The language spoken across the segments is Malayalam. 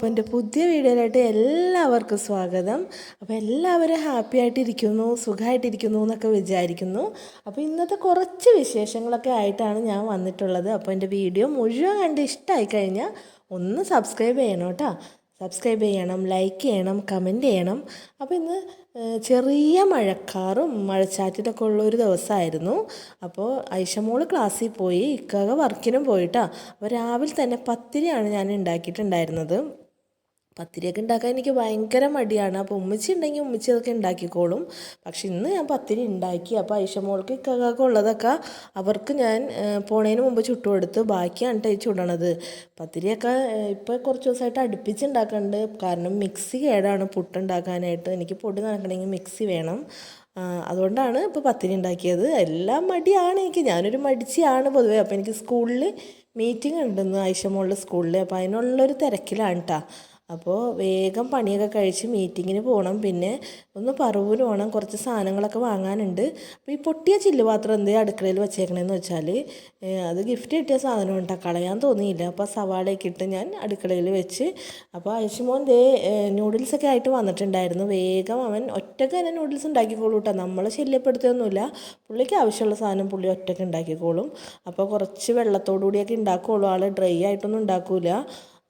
അപ്പോൾ എന്റെ പുതിയ വീഡിയോയിലായിട്ട് എല്ലാവർക്കും സ്വാഗതം. അപ്പോൾ എല്ലാവരും ഹാപ്പി ആയിട്ടിരിക്കുന്നു സുഖമായിട്ടിരിക്കുന്നു എന്നൊക്കെ വിചാരിക്കുന്നു. അപ്പോൾ ഇന്നത്തെ കുറച്ച് വിശേഷങ്ങളൊക്കെ ആയിട്ടാണ് ഞാൻ വന്നിട്ടുള്ളത്. അപ്പോൾ എന്റെ വീഡിയോ മുഴുവൻ കണ്ട് ഇഷ്ടമായി കഴിഞ്ഞാൽ ഒന്ന് സബ്സ്ക്രൈബ് ചെയ്യണം കേട്ടോ. സബ്സ്ക്രൈബ് ചെയ്യണം ലൈക്ക് ചെയ്യണം കമന്റ് ചെയ്യണം. അപ്പോൾ ഇന്ന് ചെറിയ മഴക്കാറും മഴച്ചാറ്റിലൊക്കെ ഉള്ള ഒരു ദിവസമായിരുന്നു. അപ്പോൾ ഐഷമോൾ ക്ലാസ്സിൽ പോയി ഇക്കാക വർക്കിനും പോയിട്ടാ. അപ്പോൾ രാവിലെ തന്നെ പത്തിരിയാണ് ഞാൻ ഉണ്ടാക്കിയിട്ടുണ്ടായിരുന്നത്. പത്തിരിയൊക്കെ ഉണ്ടാക്കാൻ എനിക്ക് ഭയങ്കര മടിയാണ്. അപ്പോൾ ഉമ്മച്ചി ഉണ്ടെങ്കിൽ ഉമ്മച്ചി അതൊക്കെ ഉണ്ടാക്കിക്കോളും. പക്ഷെ ഇന്ന് ഞാൻ പത്തിരി ഉണ്ടാക്കി. അപ്പോൾ ഐഷമോൾക്ക് ഇക്കാക്കൊക്കെ ഉള്ളതൊക്കെ അവർക്ക് ഞാൻ പോണേന് മുമ്പ് ചുട്ടു കൊടുത്ത് ബാക്കിയാണ് ഈ ചുടണത്. പത്തിരിയൊക്കെ ഇപ്പോൾ കുറച്ച് ദിവസമായിട്ട് അടുപ്പിച്ചുണ്ടാക്കുന്നുണ്ട് കാരണം മിക്സി കേടാണ് പുട്ടുണ്ടാക്കാനായിട്ട് എനിക്ക് പൊടി നടക്കണമെങ്കിൽ മിക്സി വേണം. അതുകൊണ്ടാണ് ഇപ്പോൾ പത്തിരി ഉണ്ടാക്കിയത്. എല്ലാം മടിയാണ് എനിക്ക്. ഞാനൊരു മടിച്ചിയാണ് പൊതുവേ. അപ്പോൾ എനിക്ക് സ്കൂളിൽ മീറ്റിംഗ് ഉണ്ടെന്ന് ഐഷമോളുടെ സ്കൂളിൽ അപ്പോൾ അതിനുള്ളൊരു തിരക്കിലാണ് കേട്ടോ അപ്പോൾ വേഗം പണിയൊക്കെ കഴിച്ച് മീറ്റിങ്ങിന് പോകണം പിന്നെ ഒന്ന് പറവൂര് പോകണം കുറച്ച് സാധനങ്ങളൊക്കെ വാങ്ങാനുണ്ട്. അപ്പോൾ ഈ പൊട്ടിയ ചില്ല് പാത്രം എന്തേ അടുക്കളയിൽ വെച്ചേക്കണേന്ന് വെച്ചാൽ അത് ഗിഫ്റ്റ് കിട്ടിയ സാധനം ഉണ്ടാ കളയാൻ തോന്നിയില്ല. അപ്പോൾ സവാളയൊക്കെ ഇട്ട് ഞാൻ അടുക്കളയിൽ വെച്ച് അപ്പോൾ അയച്ചുമോൻ ദേ നൂഡിൽസൊക്കെ ആയിട്ട് വന്നിട്ടുണ്ടായിരുന്നു. വേഗം അവൻ ഒറ്റയ്ക്ക് തന്നെ നൂഡിൽസ് ഉണ്ടാക്കിക്കോളൂ കേട്ടോ നമ്മൾ ശല്യപ്പെടുത്തിയൊന്നുമില്ല. പുള്ളിക്ക് ആവശ്യമുള്ള സാധനം പുള്ളി ഒറ്റയ്ക്ക് ഉണ്ടാക്കിക്കോളും. അപ്പോൾ കുറച്ച് വെള്ളത്തോടു കൂടിയൊക്കെ ഉണ്ടാക്കുകയുള്ളൂ ആൾ ഡ്രൈ ആയിട്ടൊന്നും ഉണ്ടാക്കൂല.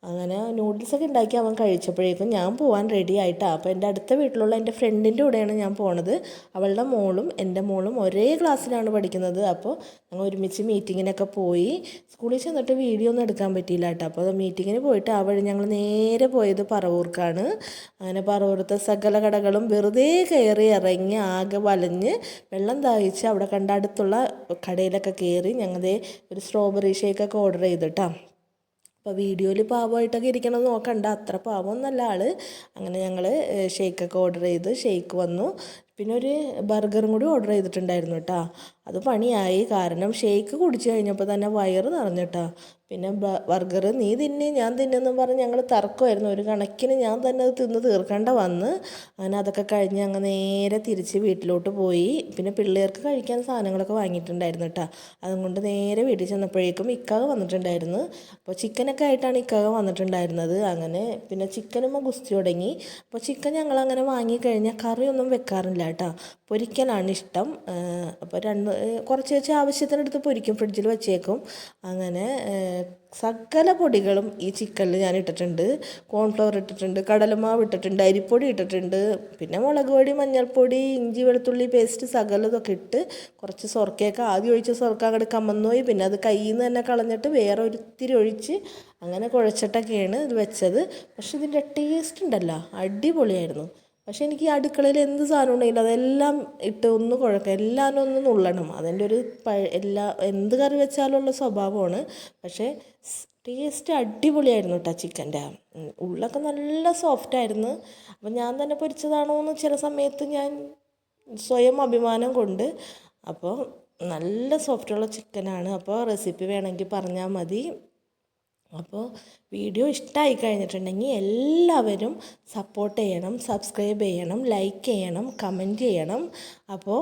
അങ്ങനെ നൂഡിൽസൊക്കെ ഉണ്ടാക്കി അവൻ കഴിച്ചപ്പോഴേക്കും ഞാൻ പോകാൻ റെഡി ആയിട്ടാണ് അപ്പോൾ എന്റെ അടുത്ത വീട്ടിലുള്ള എന്റെ ഫ്രണ്ടിന്റെ കൂടെയാണ് ഞാൻ പോണത്. അവളുടെ മോളും എന്റെ മോളും ഒരേ ക്ലാസ്സിലാണ് പഠിക്കുന്നത്. അപ്പോൾ ഞങ്ങൾ ഒരുമിച്ച് മീറ്റിങ്ങിനൊക്കെ പോയി. സ്കൂളിൽ ചെന്നിട്ട് വീഡിയോ ഒന്നും എടുക്കാൻ പറ്റിയില്ല കേട്ടോ. അപ്പോൾ മീറ്റിങ്ങിന് പോയിട്ട് ആ വഴി ഞങ്ങൾ നേരെ പോയത് പറവൂർക്കാണ്. അങ്ങനെ പറവൂർത്തെ സകല കടകളും വെറുതെ കയറി ഇറങ്ങി ആകെ വലഞ്ഞ് വെള്ളം ദാഹിച്ച് അവിടെ കണ്ട അടുത്തുള്ള കടയിലൊക്കെ കയറി ഞങ്ങളുടെ ഒരു സ്ട്രോബെറി ഷേക്കൊക്കെ ഓർഡർ ചെയ്തിട്ടാ അപ്പോൾ വീഡിയോയിൽ പാവമായിട്ടൊക്കെ ഇരിക്കണം നോക്കണ്ട. അത്ര പാവമൊന്നല്ല ആൾ അങ്ങനെ ഞങ്ങൾ ഷേക്കൊക്കെ ഓർഡർ ചെയ്ത് ഷേക്ക് വന്നു. പിന്നെ ഒരു ബർഗറും കൂടി ഓർഡർ ചെയ്തിട്ടുണ്ടായിരുന്നു കേട്ടോ അത് പണിയായി. കാരണം ഷേക്ക് കുടിച്ചു കഴിഞ്ഞപ്പോൾ തന്നെ വയറ് നിറഞ്ഞിട്ടാ പിന്നെ ബർഗർ നീ തിന്നെ ഞാൻ തിന്നെന്നും പറഞ്ഞ് ഞങ്ങൾ തർക്കമായിരുന്നു. ഒരു കണക്കിന് ഞാൻ തന്നെ അത് തിന്ന് തീർക്കേണ്ട വന്ന് അങ്ങനെ അതൊക്കെ കഴിഞ്ഞ് അങ്ങ് നേരെ തിരിച്ച് വീട്ടിലോട്ട് പോയി. പിന്നെ പിള്ളേർക്ക് കഴിക്കാൻ സാധനങ്ങളൊക്കെ വാങ്ങിയിട്ടുണ്ടായിരുന്നു കേട്ടോ അതുകൊണ്ട് നേരെ വീട്ടിൽ ചെന്നപ്പോഴേക്കും ഇക്കാവ് വന്നിട്ടുണ്ടായിരുന്നു. അപ്പോൾ ചിക്കനൊക്കെ ആയിട്ടാണ് ഇക്കാവ് വന്നിട്ടുണ്ടായിരുന്നത്. അങ്ങനെ പിന്നെ ചിക്കനും ഗുസ്തി തുടങ്ങി. അപ്പോൾ ചിക്കൻ ഞങ്ങൾ അങ്ങനെ വാങ്ങിക്കഴിഞ്ഞാൽ കറിയൊന്നും വെക്കാറില്ല കേട്ടോ പൊരിക്കലാണ് ഇഷ്ടം. അപ്പോൾ രണ്ട് കുറച്ച് വെച്ച് ആവശ്യത്തിനടുത്ത് പൊരിക്കും. ഫ്രിഡ്ജിൽ വെച്ചേക്കും. അങ്ങനെ സകല പൊടികളും ഈ ചിക്കനിൽ ഞാൻ ഇട്ടിട്ടുണ്ട്. കോൺഫ്ലവർ ഇട്ടിട്ടുണ്ട് കടലമാവ് ഇട്ടിട്ടുണ്ട് അരിപ്പൊടി ഇട്ടിട്ടുണ്ട്. പിന്നെ മുളക് പൊടി മഞ്ഞൾപ്പൊടി ഇഞ്ചി വെളുത്തുള്ളി പേസ്റ്റ് സകലതൊക്കെ ഇട്ട് കുറച്ച് സൊർക്കയൊക്കെ ആദ്യം ഒഴിച്ച സൊർക്ക അങ്ങോട്ട് കമന്നുപോയി പിന്നെ അത് കയ്യിൽ നിന്ന് തന്നെ കളഞ്ഞിട്ട് വേറെ ഒരിത്തിരി ഒഴിച്ച് അങ്ങനെ കുഴച്ചിട്ടൊക്കെയാണ് ഇത് വെച്ചത്. പക്ഷെ ഇതിന്റെ ടേസ്റ്റ് ഉണ്ടല്ലോ അടിപൊളിയായിരുന്നു. പക്ഷെ എനിക്ക് ഈ അടുക്കളയിൽ എന്ത് സാധനം ഉണ്ടെങ്കിലും അതെല്ലാം ഇട്ട് ഒന്ന് കുഴക്കുക എല്ലാം ഒന്ന് നുള്ളണം. അതിന്റെ ഒരു എല്ലാ എന്ത് കറി വെച്ചാലുള്ള സ്വഭാവമാണ്. പക്ഷേ ടേസ്റ്റ് അടിപൊളിയായിരുന്നു കേട്ടോ ചിക്കന്റെ. ഉള്ളൊക്കെ നല്ല സോഫ്റ്റായിരുന്നു അപ്പം ഞാൻ തന്നെ പൊരിച്ചതാണോ എന്ന് ചില സമയത്ത് ഞാൻ സ്വയം അഭിമാനം കൊണ്ട് അപ്പോൾ നല്ല സോഫ്റ്റുള്ള ചിക്കനാണ്. അപ്പോൾ റെസിപ്പി വേണമെങ്കിൽ പറഞ്ഞാൽ മതി. അപ്പോൾ വീഡിയോ ഇഷ്ടമായി കഴിഞ്ഞിട്ടുണ്ടെങ്കിൽ എല്ലാവരും സപ്പോർട്ട് ചെയ്യണം സബ്സ്ക്രൈബ് ചെയ്യണം ലൈക്ക് ചെയ്യണം കമന്റ് ചെയ്യണം. അപ്പോൾ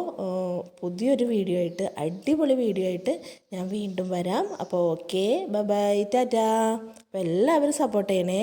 പുതിയൊരു വീഡിയോ ആയിട്ട് അടിപൊളി വീഡിയോ ആയിട്ട് ഞാൻ വീണ്ടും വരാം. അപ്പോൾ ഓക്കെ ബൈ ടാറ്റാ അപ്പോൾ എല്ലാവരും സപ്പോർട്ട് ചെയ്യണേ.